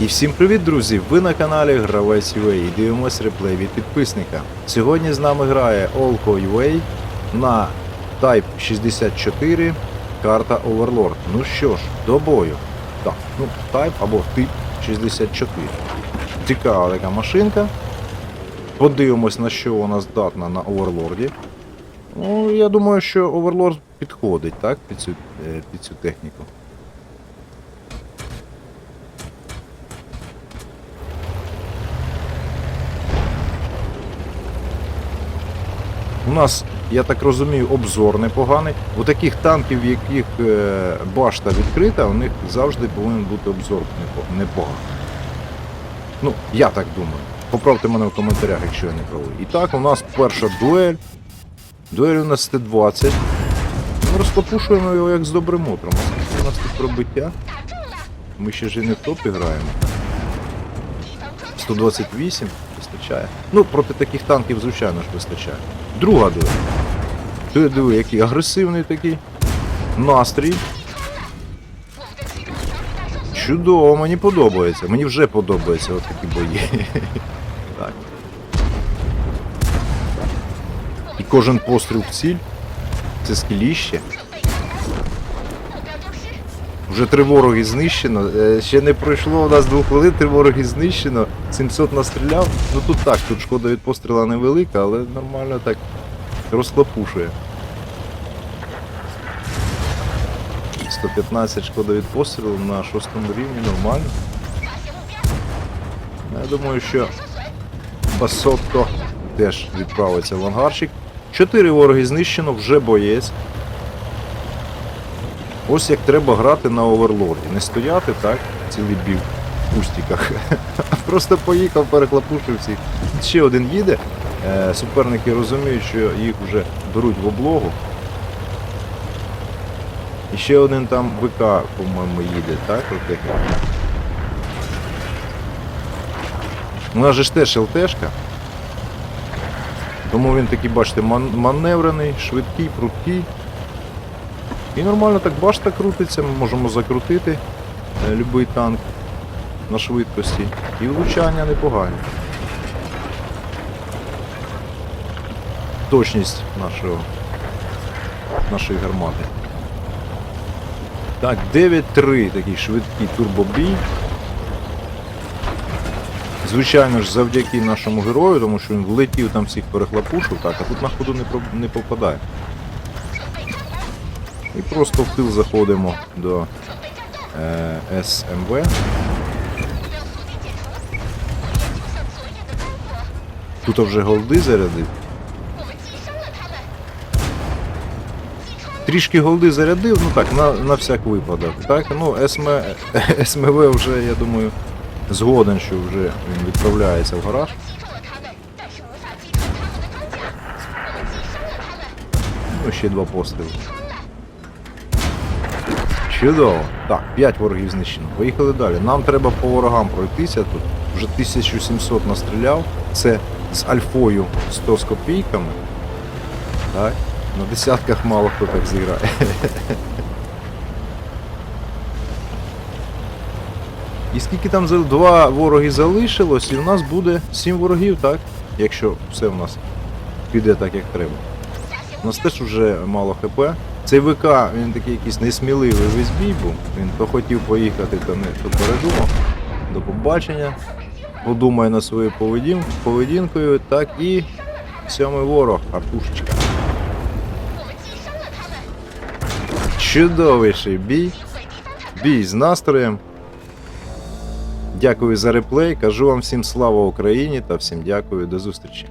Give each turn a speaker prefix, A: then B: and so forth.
A: І всім привіт, друзі! Ви на каналі Гравець UA і дивимось реплей від підписника. Сьогодні з нами грає Olko UA на Type 64 карта Overlord. Ну що ж, до бою. Так, ну Type або тип 64. Цікава така машинка. Подивимось, на що вона здатна на Оверлорді. Ну, я думаю, що Overlord підходить, так, під цю, е, під цю техніку. У нас, я так розумію, обзор непоганий. У таких танків, в яких е, башта відкрита, у них завжди повинен бути обзор непоганий. Ну, я так думаю. Поправте мене в коментарях, якщо я не правий. І так, у нас перша дуель. Дуель у нас Т-20. Ми розкопушуємо його як з добрим утром. У нас тут пробиття. Ми ще ж і не в топі граємо. 128 вистачає. Ну, проти таких танків, звичайно ж, вистачає. Друга дуель. Ти диви, який агресивний такий. Настрій. Чудово, мені подобається. Мені вже подобаються от такі бої. Так. І кожен постріл в ціль. Це скіліще. Вже три вороги знищено. Е, Ще не пройшло у нас двох хвилин, три вороги знищено. 700 настріляв. Ну тут так, тут шкода від постріла невелика, але нормально так розхлопушує. 115 шкода від пострілу на шостому рівні нормально. Я думаю, що Басотко теж відправиться в ангарчик. Чотири вороги знищено, вже боєць. Ось як треба грати на оверлорді. Не стояти так, цілий бій в кустиках. а Просто поїхав, перехлопушив всіх. Ще один їде. Е, суперники розуміють, що їх вже беруть в облогу. І ще один там ВК, по-моєму, їде, так? У нас же ж теж ЛТшка. Тому він такий, бачите, ман- маневрений, швидкий, прудкий. І нормально так башта крутиться, ми можемо закрутити е, любий танк на швидкості. І влучання непогані. Точність нашого, нашої гармати. Так, 9-3 такий швидкий турбобій. Звичайно ж, завдяки нашому герою, тому що він влетів там всіх перехлопушив, так, а тут на ходу не, не попадає. І просто в тил заходимо до е, СМВ. Тут вже голди зарядив. Трішки голди зарядив, ну так, на, на всяк випадок. Так, ну СМ, СМВ вже, я думаю, згоден, що вже він відправляється в гараж. Ну, ще два постріли. Чудово. Так, 5 ворогів знищено. Поїхали далі. Нам треба по ворогам пройтися тут. Вже 1700 настріляв. Це з альфою 100 з копійками. Так. На десятках мало хто так зіграє. І скільки там два вороги залишилось, і в нас буде 7 ворогів, так? Якщо все в нас піде так, як треба. У нас теж вже мало хп. Цей ВК, він такий якийсь несміливий весь бій був. Він то хотів поїхати, то не то передумав. До побачення. Подумає над своєю поведін... поведінкою. Так і сьомий ворог, Артушечка. Чудовіший бій. Бій з настроєм. Дякую за реплей. Кажу вам всім слава Україні та всім дякую. До зустрічі.